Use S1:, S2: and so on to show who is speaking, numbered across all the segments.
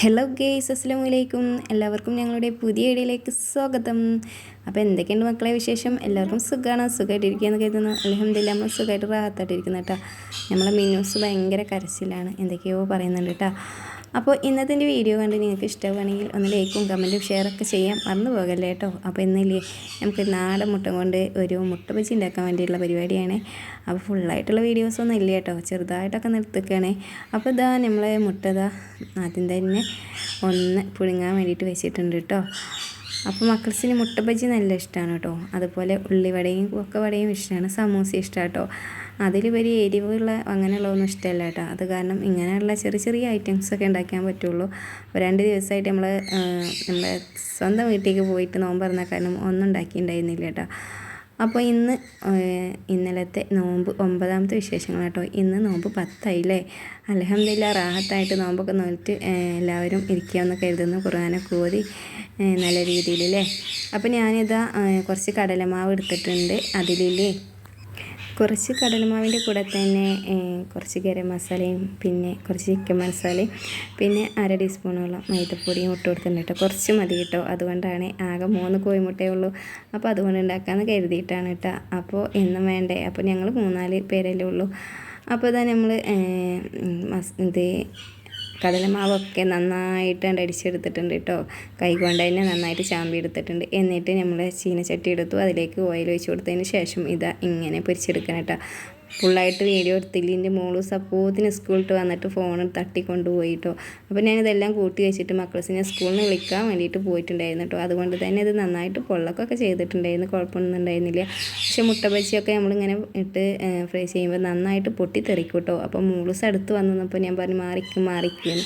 S1: Hello guys അസ്സാം വലൈക്കും എല്ലാവർക്കും ഞങ്ങളുടെ പുതിയ ഇടയിലേക്ക് സ്വാഗതം. അപ്പോൾ എന്തൊക്കെയുണ്ട് മക്കളെ വിശേഷം? എല്ലാവർക്കും സുഖമാണ് സുഖമായിട്ടിരിക്കുകയെന്ന് കരുതുന്നു. അലഹമില്ല നമ്മൾ സുഖമായിട്ട് റാഹത്തായിട്ടിരിക്കുന്നു കേട്ടോ. നമ്മളെ മിന്നൂസ് ഭയങ്കര കരച്ചിലാണ്. എന്തൊക്കെയോ പറയുന്നുണ്ട് കേട്ടോ. അപ്പോൾ ഇന്നത്തെ വീഡിയോ കണ്ട് നിങ്ങൾക്ക് ഇഷ്ടമാണെങ്കിൽ ഒന്ന് ലൈക്കും കമന്റും ഷെയറൊക്കെ ചെയ്യാൻ മറന്നു പോകല്ലേ കേട്ടോ. അപ്പോൾ ഇന്നില്ലേ നമുക്ക് നാടൻ മുട്ട കൊണ്ട് ഒരു മുട്ട ബജി ഉണ്ടാക്കാൻ വേണ്ടിയിട്ടുള്ള പരിപാടിയാണ്. അപ്പോൾ ഫുള്ളായിട്ടുള്ള വീഡിയോസൊന്നും ഇല്ല കേട്ടോ. ചെറുതായിട്ടൊക്കെ നിർത്തിക്കുകയാണ് അപ്പോൾ ഇതാ നമ്മളെ മുട്ട ഇതാ ആദ്യം തന്നെ ഒന്ന് പുഴുങ്ങാൻ വേണ്ടിയിട്ട് വെച്ചിട്ടുണ്ട് കേട്ടോ. അപ്പോൾ മക്കൾസിന് മുട്ട ബജി നല്ല ഇഷ്ടമാണ് കേട്ടോ. അതുപോലെ ഉള്ളിവടയും കൊക്കവടയും വടയും ഇഷ്ടമാണ്. സമൂസ ഇഷ്ടമാണ് കേട്ടോ. അതിലുപരി എരിവുള്ള അങ്ങനെയുള്ളതൊന്നും ഇഷ്ടമല്ല കേട്ടോ. അത് കാരണം ഇങ്ങനെയുള്ള ചെറിയ ചെറിയ ഐറ്റംസ് ഒക്കെ ഉണ്ടാക്കാൻ പറ്റുള്ളൂ. രണ്ട് ദിവസമായിട്ട് നമ്മൾ നമ്മുടെ സ്വന്തം വീട്ടിലേക്ക് പോയിട്ട് നോമ്പ് പറഞ്ഞ കാരണം ഒന്നും ഉണ്ടാക്കിയിട്ടുണ്ടായിരുന്നില്ല കേട്ടോ. അപ്പോൾ ഇന്ന് ഇന്നലത്തെ നോമ്പ് ഒമ്പതാമത്തെ വിശേഷങ്ങൾ കേട്ടോ. ഇന്ന് നോമ്പ് പത്തായില്ലേ? അലഹമില്ല റാഹത്തായിട്ട് നോമ്പൊക്കെ നോക്കിയിട്ട് എല്ലാവരും ഇരിക്കാമെന്ന് കരുതുന്നു. ഖുർആാനൊക്കെ ഓതി നല്ല രീതിയിൽ അപ്പോൾ ഞാനിതാ കുറച്ച് കടലമാവ് എടുത്തിട്ടുണ്ട്. അതിലില്ലേ കുറച്ച് കടലമാവിന്റെ കൂടെ തന്നെ കുറച്ച് ഗരം മസാലയും പിന്നെ കുറച്ച് ചിക്കൻ മസാലയും പിന്നെ അര ടീസ്പൂണോളം മൈദപ്പൊടിയും ഇട്ട് കൊടുത്തിട്ടുണ്ട് കേട്ടോ. കുറച്ച് മതി കേട്ടോ. അതുകൊണ്ടാണ് ആകെ മൂന്ന് കോഴിമുട്ടേ ഉള്ളൂ. അപ്പോൾ അതുകൊണ്ട് ഉണ്ടാക്കാമെന്ന് കരുതിയിട്ടാണ് കേട്ടോ. അപ്പോൾ എന്നും വേണ്ടേ? അപ്പോൾ ഞങ്ങൾ മൂന്നാൽ പേരല്ലേ ഉള്ളൂ. അപ്പോൾ ഇതാ നമ്മൾ ഇത് കടലമാവൊക്കെ നന്നായിട്ട് അടിച്ചെടുത്തിട്ടുണ്ട് കേട്ടോ. കൈകൊണ്ട് തന്നെ നന്നായിട്ട് ചാമ്പി എടുത്തിട്ടുണ്ട് എന്നിട്ട് നമ്മൾ ചീനച്ചട്ടി എടുത്തു അതിലേക്ക് ഓയിൽ ഒഴിച്ച് കൊടുത്തതിന് ശേഷം ഇതാ ഇങ്ങനെ പൊരിച്ചെടുക്കണം കേട്ടോ. ഫുള്ളായിട്ട് വീഡിയോ എടുത്തില്ല. എന്റെ മോൾ സപ്പോത്തിന് സ്കൂളിട്ട് വന്നിട്ട് ഫോൺ തട്ടിക്കൊണ്ട് പോയിട്ടോ. അപ്പോൾ ഞാനിതെല്ലാം കൂട്ടി വെച്ചിട്ട് മക്കൾസിനെ സ്കൂളിൽ നിന്ന് വിളിക്കാൻ വേണ്ടിയിട്ട് പോയിട്ടുണ്ടായിരുന്നു കേട്ടോ. അതുകൊണ്ട് തന്നെ ഇത് നന്നായിട്ട് പൊള്ളക്കൊക്കെ ചെയ്തിട്ടുണ്ടായിരുന്നു. കുഴപ്പമൊന്നും ഉണ്ടായിരുന്നില്ല. പക്ഷെ മുട്ട ബജിയൊക്കെ നമ്മളിങ്ങനെ ഇട്ട് ഫ്രൈ ചെയ്യുമ്പോൾ നന്നായിട്ട് പൊട്ടി തെറിക്കും കേട്ടോ. അപ്പോൾ മൂളൂസ് അടുത്ത് വന്നപ്പോൾ ഞാൻ പറഞ്ഞു മാറിക്കും മാറിക്കും.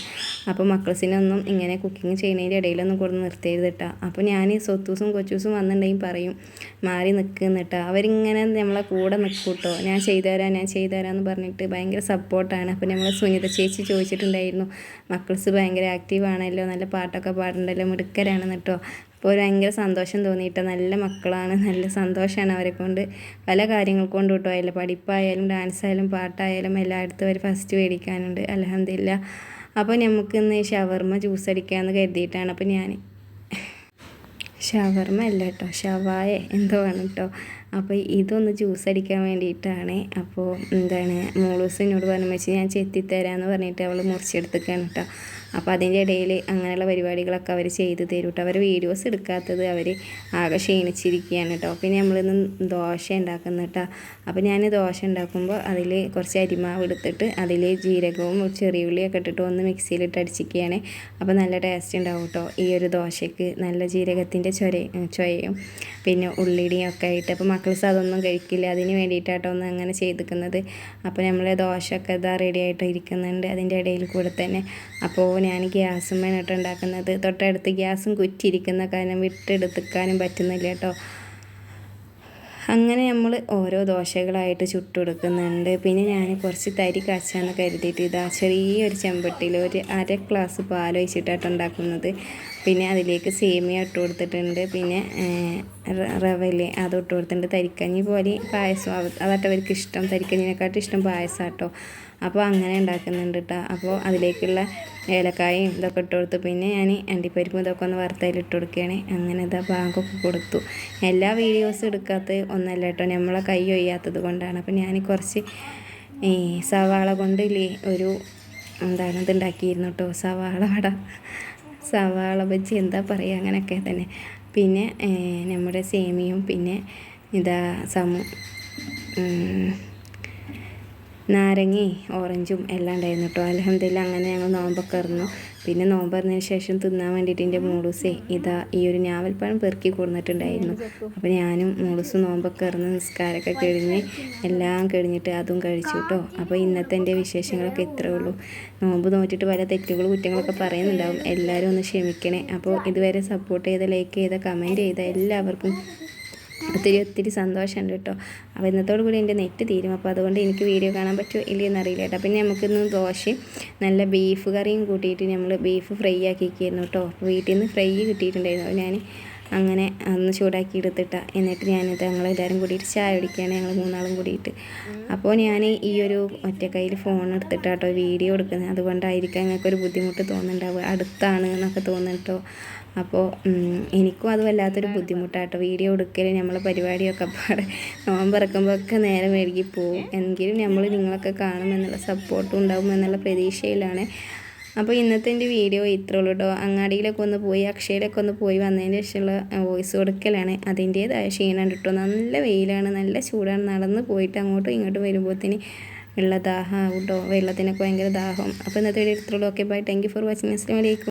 S1: അപ്പോൾ മക്കൾസിനൊന്നും ഇങ്ങനെ കുക്കിംഗ് ചെയ്യുന്നതിന്റെ ഇടയിലൊന്നും കൂടെ നിർത്തരുത് കേട്ടോ. അപ്പോൾ ഞാൻ സ്വത്തൂസും കൊച്ചൂസും വന്നിട്ടുണ്ടെങ്കിൽ പറയും മാറി നിൽക്കുന്നിട്ടോ അവരിങ്ങനെ നമ്മളെ കൂടെ നിൽക്കും കേട്ടോ. ഞാൻ ചെയ്ത തരാം ഞാൻ ചെയ്തു തരാമെന്ന് പറഞ്ഞിട്ട് ഭയങ്കര സപ്പോർട്ടാണ്. അപ്പോൾ നമ്മൾ സുനിത ചേച്ചി ചോദിച്ചിട്ടുണ്ടായിരുന്നു മക്കൾസ് ഭയങ്കര ആക്റ്റീവാണല്ലോ നല്ല പാട്ടൊക്കെ പാടുണ്ടല്ലോ മിടുക്കരാണ് കേട്ടോ അപ്പോൾ ഭയങ്കര സന്തോഷം തോന്നിയിട്ട് നല്ല മക്കളാണ് നല്ല സന്തോഷമാണ് അവരെ കൊണ്ട്. പല കാര്യങ്ങൾ കൊണ്ട് കേട്ടോ അതിൽ പഠിപ്പായാലും ഡാൻസ് ആയാലും പാട്ടായാലും എല്ലായിടത്തും അവർ ഫസ്റ്റ് മേടിക്കാനുണ്ട് അലഹമില്ല അപ്പോൾ നമുക്കിന്ന് ഷവർമ്മ ജ്യൂസ് അടിക്കാമെന്ന് കരുതിയിട്ടാണ് അപ്പോൾ ഞാൻ ഷവർമ്മ അല്ല കേട്ടോ. ഷവായ എന്തോ ആണ് കേട്ടോ. അപ്പോൾ ഇതൊന്ന് ജ്യൂസ് അടിക്കാൻ വേണ്ടിയിട്ടാണ്. അപ്പോൾ എന്താണ് മോളൂസ് എന്നോട് പറഞ്ഞു വെച്ച് ഞാൻ ചെത്തിത്തരാമെന്ന് പറഞ്ഞിട്ട് അവൾ മുറിച്ചെടുത്തേക്കാണ് കേട്ടോ. അപ്പോൾ അതിന്റെ ഇടയിൽ അങ്ങനെയുള്ള പരിപാടികളൊക്കെ അവർ ചെയ്ത് തരും കേട്ടോ. അവർ വീഡിയോസ് എടുക്കാത്തത് അവർ ആകെ ക്ഷീണിച്ചിരിക്കുകയാണ് കേട്ടോ. പിന്നെ നമ്മളിന്ന് ദോശ ഉണ്ടാക്കുന്ന കേട്ടോ. അപ്പോൾ ഞാൻ ദോശ ഉണ്ടാക്കുമ്പോൾ അതിൽ കുറച്ച് അരിമാവ് എടുത്തിട്ട് അതിൽ ജീരകവും ചെറിയ ഉള്ളിയൊക്കെ ഇട്ടിട്ട് ഒന്ന് മിക്സിയിലിട്ട് അടിച്ചിരിക്കുകയാണ്. അപ്പോൾ നല്ല ടേസ്റ്റ് ഉണ്ടാവും കേട്ടോ ഈ ഒരു ദോശയ്ക്ക്. നല്ല ജീരകത്തിന്റെ ചൊര ചൊയയും പിന്നെ ഉള്ളിടിയും ഒക്കെ ആയിട്ട്. അപ്പോൾ മക്കൾസ് അതൊന്നും കഴിക്കില്ല. അതിന് വേണ്ടിയിട്ടാട്ടോ ഒന്ന് അങ്ങനെ ചെയ്തിരിക്കുന്നത്. അപ്പോൾ നമ്മൾ ദോശയൊക്കെ ഇതാ റെഡി ആയിട്ട് ഇരിക്കുന്നുണ്ട് അതിന്റെ ഇടയിൽ കൂടെ തന്നെ അപ്പോൾ ഞാൻ ഗ്യാസുമ്മേനായിട്ട് ഉണ്ടാക്കുന്നത്. തൊട്ടടുത്ത് ഗ്യാസും കുറ്റിയിരിക്കുന്ന കാരണം വിട്ടെടുത്തിക്കാനും പറ്റുന്നില്ല കേട്ടോ. അങ്ങനെ നമ്മൾ ഓരോ ദോശകളായിട്ട് ചുട്ടെടുക്കുന്നുണ്ട്. പിന്നെ ഞാൻ കുറച്ച് തരി കാച്ചാന്ന് കരുതിയിട്ട് ഇതാ ചെറിയൊരു ചെമ്പട്ടിയിൽ ഒരു അര ഗ്ലാസ് പാൽ ഒഴിച്ചിട്ടാണ് ഉണ്ടാക്കുന്നത്. പിന്നെ അതിലേക്ക് സേമിയ ഇട്ട് കൊടുത്തിട്ടുണ്ട്. പിന്നെ റവയിലെ അത് ഇട്ട് കൊടുത്തിട്ടുണ്ട് തരിക്കഞ്ഞി പോലെ പായസം അതാട്ടോ അവർക്ക് ഇഷ്ടം തരിക്കഞ്ഞിനെക്കാട്ടും ഇഷ്ടം പായസം കേട്ടോ അപ്പോൾ അങ്ങനെ ഉണ്ടാക്കുന്നുണ്ട് കേട്ടോ അപ്പോൾ അതിലേക്കുള്ള ഏലക്കായും ഇതൊക്കെ ഇട്ട് കൊടുത്തു. പിന്നെ ഞാൻ അണ്ടിപ്പരിപ്പ് ഇതൊക്കെ ഒന്ന് വറുത്തതിൽ ഇട്ട് കൊടുക്കുകയാണ് അങ്ങനെ ഇതാ പാങ്കൊക്കെ കൊടുത്തു. എല്ലാ വീഡിയോസും എടുക്കാത്ത ഒന്നല്ല കേട്ടോ നമ്മളെ കൈ ഒയ്യാത്തത് കൊണ്ടാണ്. അപ്പോൾ ഞാൻ കുറച്ച് ഈ സവാള കൊണ്ട് ഒരു എന്താണ് ഇത് ഉണ്ടാക്കിയിരുന്നു കേട്ടോ സവാള വട. സവാള ബജ്ജി എന്താ പറയുക അങ്ങനെയൊക്കെ തന്നെ. പിന്നെ നമ്മുടെ സേമിയയും പിന്നെ ഇതാ സമു നാരങ്ങയും ഓറഞ്ചും എല്ലാം ഉണ്ടായിരുന്നു കേട്ടോ. അലഹമ്മദില്ല അങ്ങനെ ഞങ്ങൾ നോമ്പൊക്കെ ഇറന്നു പിന്നെ നോമ്പ് ശേഷം തിന്നാൻ വേണ്ടിയിട്ട് എന്റെ മൂളൂസേ ഇതാ ഈ ഒരു ഞാവൽപ്പഴം പെറുക്കി കൊടുന്നിട്ടുണ്ടായിരുന്നു. അപ്പോൾ ഞാനും മൂളൂസും നോമ്പൊക്കെ ഇറന്ന് നിസ്കാരമൊക്കെ കഴിഞ്ഞ് എല്ലാം കഴിഞ്ഞിട്ട് അതും കഴിച്ചു കേട്ടോ. അപ്പോൾ ഇന്നത്തെ എന്റെ വിശേഷങ്ങളൊക്കെ ഇത്രേ ഉള്ളൂ. നോമ്പ് നോറ്റിട്ട് പല തെറ്റുകളും കുറ്റങ്ങളൊക്കെ പറയുന്നുണ്ടാവും. എല്ലാവരും ഒന്ന് ക്ഷമിക്കണേ. അപ്പോൾ ഇതുവരെ സപ്പോർട്ട് ചെയ്ത ലൈക്ക് ചെയ്ത കമന്റ് ചെയ്ത എല്ലാവർക്കും ഒത്തിരി ഒത്തിരി സന്തോഷമുണ്ട് കേട്ടോ. അപ്പോൾ ഇന്നത്തോടു കൂടി എന്റെ നെറ്റ് തീരും. അപ്പോൾ അതുകൊണ്ട് എനിക്ക് വീഡിയോ കാണാൻ പറ്റുമോ ഇല്ലയെന്ന് അറിയില്ല കേട്ടോ. പിന്നെ നമുക്കിന്ന് ദോശയും നല്ല ബീഫ് കറിയും കൂട്ടിയിട്ട് നമ്മൾ ബീഫ് ഫ്രൈ ആക്കിയിരിക്കുന്നു കേട്ടോ. വീട്ടിൽ നിന്ന് ഫ്രൈ കിട്ടിയിട്ടുണ്ടായിരുന്നു. ഞാൻ അങ്ങനെ അന്ന് ചൂടാക്കി എടുത്തിട്ട. എന്നിട്ട് ഞാനിത് ഞങ്ങളെല്ലാവരും കൂടിയിട്ട് ചായ കുടിക്കുകയാണ് ഞങ്ങൾ മൂന്നാളും കൂടിയിട്ട്. അപ്പോൾ ഞാൻ ഈ ഒരു ഒറ്റ കയ്യിൽ ഫോൺ എടുത്തിട്ടാട്ടോ വീഡിയോ എടുക്കുന്നത് അതുകൊണ്ടായിരിക്കാം ഞങ്ങൾക്കൊരു ബുദ്ധിമുട്ട് തോന്നുന്നുണ്ടാവുക. അടുത്താണ് എന്നൊക്കെ തോന്നിട്ടോ അപ്പോൾ എനിക്കും അത് വല്ലാത്തൊരു ബുദ്ധിമുട്ടാട്ടോ. വീഡിയോ എടുക്കൽ നമ്മളെ പരിപാടിയൊക്കെ പാടെ നോമ്പിറക്കുമ്പോഴൊക്കെ നേരെ മെഴുകി പോവും. എങ്കിലും നമ്മൾ നിങ്ങളൊക്കെ കാണുമെന്നുള്ള സപ്പോർട്ടും ഉണ്ടാവും എന്നുള്ള പ്രതീക്ഷയിലാണ് അപ്പോൾ ഇന്നത്തെ എന്റെ വീഡിയോ ഇത്രേ ഉള്ളൂ കേട്ടോ അങ്ങാടിയിലൊക്കെ ഒന്ന് പോയി അക്ഷയയിലൊക്കെ ഒന്ന് പോയി വന്നതിന് ശേഷമുള്ള വോയിസ് കൊടുക്കലാണ്. അതിന്റേതായ ക്ഷീണം കിട്ടും നല്ല വെയിലാണ് നല്ല ചൂടാണ്. നടന്ന് പോയിട്ട് അങ്ങോട്ടും ഇങ്ങോട്ടും വരുമ്പോഴത്തേന് ഉള്ള ദാഹം കേട്ടോ വെള്ളത്തിനൊക്കെ ഭയങ്കര ദാഹം. അപ്പോൾ ഇന്നത്തെ വീഡിയോ ഇത്രയുള്ളൂ okay bye thank you for watching അസ്ലാം വലൈക്കും